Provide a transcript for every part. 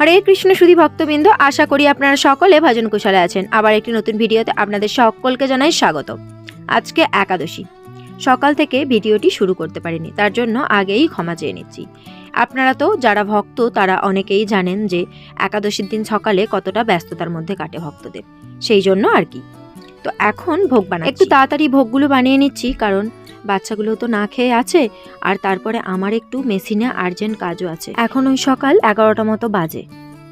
হরে কৃষ্ণ, সুধি ভক্তবৃন্দ, আশা করি আপনারা সকলে ভজন কুশলে আছেন। আবার একটি নতুন ভিডিওতে আপনাদের সকলকে জানাই স্বাগত। আজকে একাদশী। সকাল থেকে ভিডিওটি শুরু করতে পারিনি, তার জন্য আগেই ক্ষমা চেয়ে নিচ্ছি। আপনারা তো যারা ভক্ত, তারা অনেকেই জানেন যে একাদশীর দিন সকালে কতটা ব্যস্ততার মধ্যে কাটে ভক্তদের। সেই জন্য আর কি। তো এখন ভোগ বানাচ্ছি। একটু তাড়াতাড়ি ভোগগুলো বানিয়ে নিচ্ছি, কারণ বাচ্চাগুলো তো না খেয়ে আছে, আর তারপরে আমার একটু মেশিনে আর্জেন্ট কাজও আছে। এখন ওই সকাল এগারোটা মতো বাজে।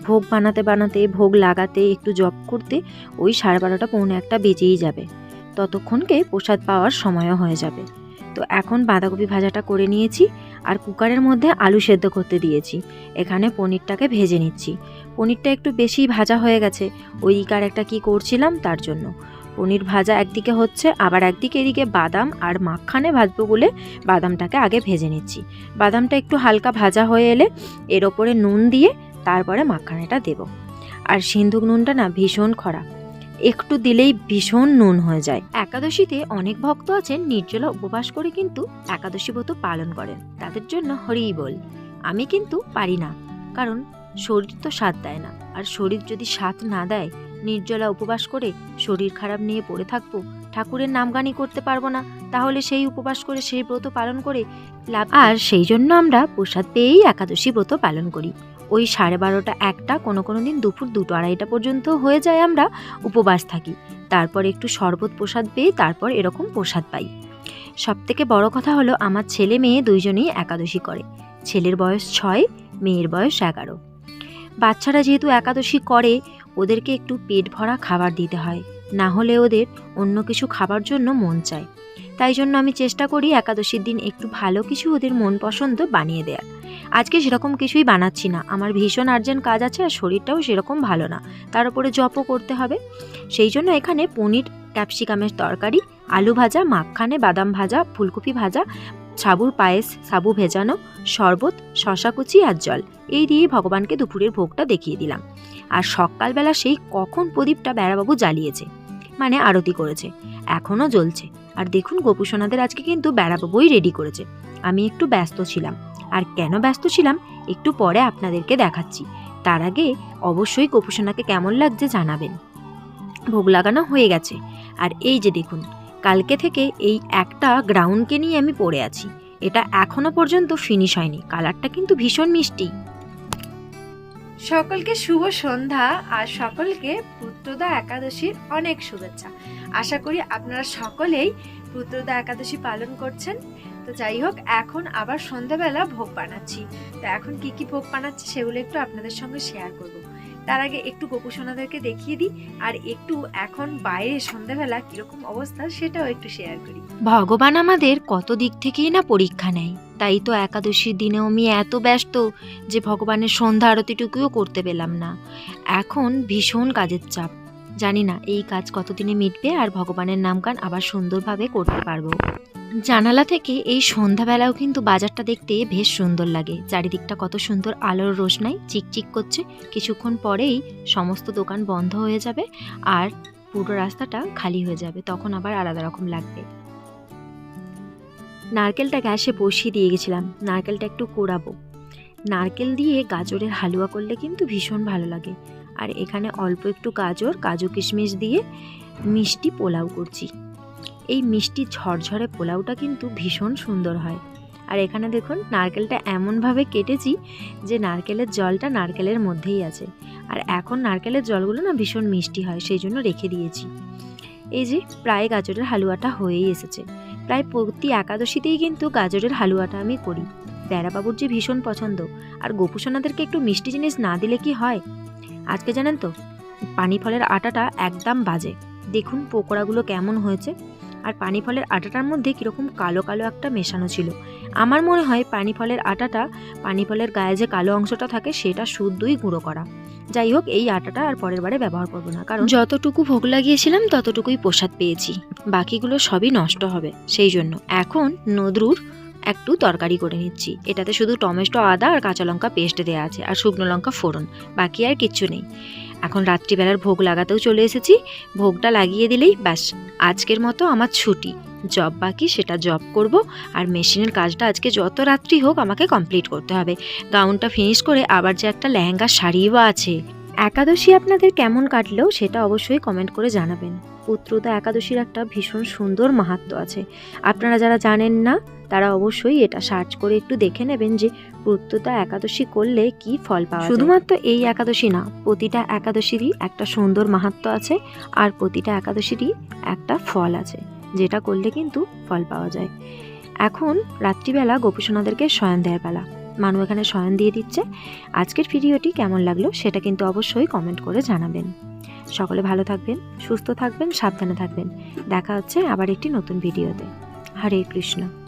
ভোগ বানাতে বানাতে, ভোগ লাগাতে, একটু জব করতে, ওই সাড়ে বারোটা পৌনে একটা বেজেই যাবে। ততক্ষণকে প্রসাদ পাওয়ার সময়ও হয়ে যাবে। তো এখন বাঁধাকপি ভাজাটা করে নিয়েছি, আর কুকারের মধ্যে আলু সেদ্ধ করতে দিয়েছি। এখানে পনিরটাকে ভেজে নিচ্ছি। পনিরটা একটু বেশি ভাজা হয়ে গেছে, ওই কার একটা কি করছিলাম তার জন্য। পনির ভাজা একদিকে হচ্ছে, আবার একদিকে এদিকে বাদাম আর মাখানে ভাজবো বলে বাদামটাকে আগে ভেজে নিচ্ছি। বাদামটা একটু হালকা ভাজা হয়ে এলে এর ওপরে নুন দিয়ে তারপরে মাখানেটা দেব। আর সিন্ধুক নুনটা না ভীষণ খরা। একটু দিলেই ভীষণ নুন হয়ে যায়। একাদশীতে অনেক ভক্ত আছেন, নির্জলা উপবাস করে কিন্তু একাদশী ব্রত পালন করেন। তাদের জন্য হরিই বল। আমি কিন্তু পারি না, কারণ শরীর তো স্বাদ দেয় না। আর শরীর যদি স্বাদ না দেয় নির্জলা উপবাস করে শরীর খারাপ নিয়ে পড়ে থাকব, ঠাকুরের নামগানি করতে পারব না, তাহলে সেই উপবাস করে সেই ব্রত পালন করে লাভ আর সেই জন্য আমরা প্রসাদ পেয়েই একাদশী ব্রত পালন করি। ওই সাড়ে বারোটা একটা কোনো কোনো দিন দুপুর দুটো আড়াইটা পর্যন্ত হয়ে যায় আমরা উপবাস থাকি, তারপর একটু শরবত প্রসাদ পেয়ে তারপর এরকম প্রসাদ পাই। সব থেকে বড় কথা হলো আমার ছেলে মেয়ে দুইজনেই একাদশী করে, ছেলের বয়স ছয়, মেয়ের বয়স এগারো। বাচ্চারা যেহেতু একাদশী করে ওদেরকে একটু পেট ভরা খাবার দিতে হয়, না হলে ওদের অন্য কিছু খাবার জন্য মন চায়। তাই জন্য আমি চেষ্টা করি একাদশীর দিন একটু ভালো কিছু ওদের মন পছন্দ বানিয়ে দেওয়ার আজকে সেরকম কিছুই বানাচ্ছি না। আমার ভীষণ আর্জেন্ট কাজ আছে আর শরীরটাও সেরকম ভালো না। তার উপরে জপও করতে হবে। সেই জন্য এখানে পনির, ক্যাপসিকামের তরকারি, আলু ভাজা মাখানে বাদাম ভাজা, ফুলকপি ভাজা সাবুর পায়েস, সাবু ভেজানো, শরবত শশা কুচি আর জল। এই দিয়ে ভগবানকে দুপুরের ভোগটা দেখিয়ে দিলাম। আর সকালবেলা সেই কখন প্রদীপটা বেড়াবাবু জ্বালিয়েছে মানে আরতি করেছে, এখনও জ্বলছে। আর দেখুন গোপুসোনাদের আজকে কিন্তু বেড়াবাবুই রেডি করেছে। আমি একটু ব্যস্ত ছিলাম। আর কেন ব্যস্ত ছিলাম, একটু পরে আপনাদেরকে দেখাচ্ছি। তার আগে অবশ্যই গোপুসোনাকে কেমন লাগছে জানাবেন। ভোগ লাগানো হয়ে গেছে। আর এই যে দেখুন কালকে থেকে এই একটা গ্রাউন্ডকে নিয়ে আমি পড়ে আছি। এটা এখনও পর্যন্ত ফিনিশ হয়নি। কালারটা কিন্তু ভীষণ মিষ্টি। সকলকে শুভ সন্ধ্যা আর সকলকে পুত্রদা একাদশীর অনেক শুভেচ্ছা। আশা করি আপনারা সকলেই পুত্রদা একাদশী পালন করছেন। তো যাই হোক, এখন আবার সন্ধ্যাবেলা ভোগ বানাচ্ছি। তো এখন কি কি ভোগ বানাচ্ছি সেগুলো একটু আপনাদের সঙ্গে শেয়ার করব। তার আগে একটু গোপুসোনাদেরকে দেখিয়ে দিই, আর একটু এখন বাইরে সন্ধ্যাবেলা কীরকম অবস্থা সেটাও একটু শেয়ার করি। ভগবান আমাদের কত দিক থেকেই না পরীক্ষা নেয়। তাই তো একাদশীর দিনেও আমি এত ব্যস্ত যে ভগবানের সন্ধ্যা আরতিটুকুও করতে পেলাম না। এখন ভীষণ কাজের চাপ। জানি না এই কাজ কতদিনে মিটবে আর ভগবানের নামগান আবার সুন্দরভাবে করতে পারব। জানালা থেকে এই সন্ধ্যাবেলাও কিন্তু বাজারটা দেখতে বেশ সুন্দর লাগে। চারিদিকটা কত সুন্দর আলোর রোশনাই, চিকচিক করছে। কিছুক্ষণ পরেই সমস্ত দোকান বন্ধ হয়ে যাবে আর পুরো রাস্তাটা খালি হয়ে যাবে। তখন আবার আলাদা রকম লাগবে। নারকেলটা গ্যাসে বসিয়ে দিয়ে গেছিলাম। নারকেলটা একটু কোড়াবো নারকেল দিয়ে গাজরের হালুয়া করলে কিন্তু ভীষণ ভালো লাগে। আর এখানে অল্প একটু গাজর, কাজু কিশমিশ দিয়ে মিষ্টি পোলাও করছি। এই মিষ্টি ঝরঝরে পোলাওটা কিন্তু ভীষণ সুন্দর হয়। আর এখানে দেখুন, নারকেলটা এমনভাবে কেটেছি যে নারকেলের জলটা নারকেলের মধ্যেই আছে। আর এখন নারকেলের জলগুলো না ভীষণ মিষ্টি হয়, সেই জন্য রেখে দিয়েছি। এই যে, প্রায় গাজরের হালুয়াটা হয়েই এসেছে। প্রায় প্রতি একাদশীতেই কিন্তু গাজরের হালুয়াটা আমি করি। বেড়াবাবুর যে ভীষণ পছন্দ, আর গোপুসোনাদেরকে একটু মিষ্টি জিনিস না দিলে কি হয়? আজকে জানেন তো পানি ফলের আটাটা একদম বাজে। দেখুন পকোড়াগুলো কেমন হয়েছে। আর পানি ফলের আটাটার মধ্যে কীরকম কালো কালো একটা মেশানো ছিল। আমার মনে হয় পানি ফলের আটাটা পানি ফলের গায়ে যে কালো অংশটা থাকে সেটা শুদ্ধই গুঁড়ো করা। যাই হোক, এই আটাটা আর পরের বারে ব্যবহার করব না, কারণ যতটুকু ভোগ লাগিয়েছিলাম ততটুকুই প্রসাদ পেয়েছি। বাকিগুলো সবই নষ্ট হবে, সেই জন্য এখন নদরুর একটু তরকারি করে নিচ্ছি। এটাতে শুধু টমেটো, আদা আর কাঁচা লঙ্কা পেস্ট দেওয়া আছে, আর শুকনো লঙ্কা ফোড়ন, বাকি আর কিচ্ছু নেই। এখন রাত্রিবেলার ভোগ লাগাতেও চলে এসেছি। ভোগটা লাগিয়ে দিলেই ব্যাস। আজকের মতো আমার ছুটি। জব বাকি, সেটা জব করব। আর মেশিনের কাজটা আজকে যত রাত্রি হোক আমাকে কমপ্লিট করতে হবে। গাউনটা ফিনিশ করে আবার যে একটা লেহেঙ্গা শাড়িও আছে। একাদশী আপনাদের কেমন কাটলেও সেটা অবশ্যই কমেন্ট করে জানাবেন। পুত্রদা একাদশীর একটা ভীষণ সুন্দর মাহাত্ম আছে। আপনারা যারা জানেন না, তারা অবশ্যই এটা সার্চ করে একটু দেখে নেবেন যে পুত্রদা একাদশী করলে কি ফল পাওয়া শুধুমাত্র এই একাদশী না, প্রতিটা একাদশীরই একটা সুন্দর মাহাত্ম আছে আর প্রতিটা একাদশীরই একটা ফল আছে, যেটা করলে কিন্তু ফল পাওয়া যায়। এখন রাত্রিবেলা গোপুসোনাদেরকে শয়ন দেওয়ার বেলা মানু এখানে শয়ন দিয়ে দিচ্ছে। আজকের ভিডিওটি কেমন লাগল সেটা কিন্তু অবশ্যই কমেন্ট করে জানাবেন। সকলে ভালো থাকবেন, সুস্থ থাকবেন, সাবধানে থাকবেন। দেখা হচ্ছে আবার একটি নতুন ভিডিওতে। হরে কৃষ্ণ।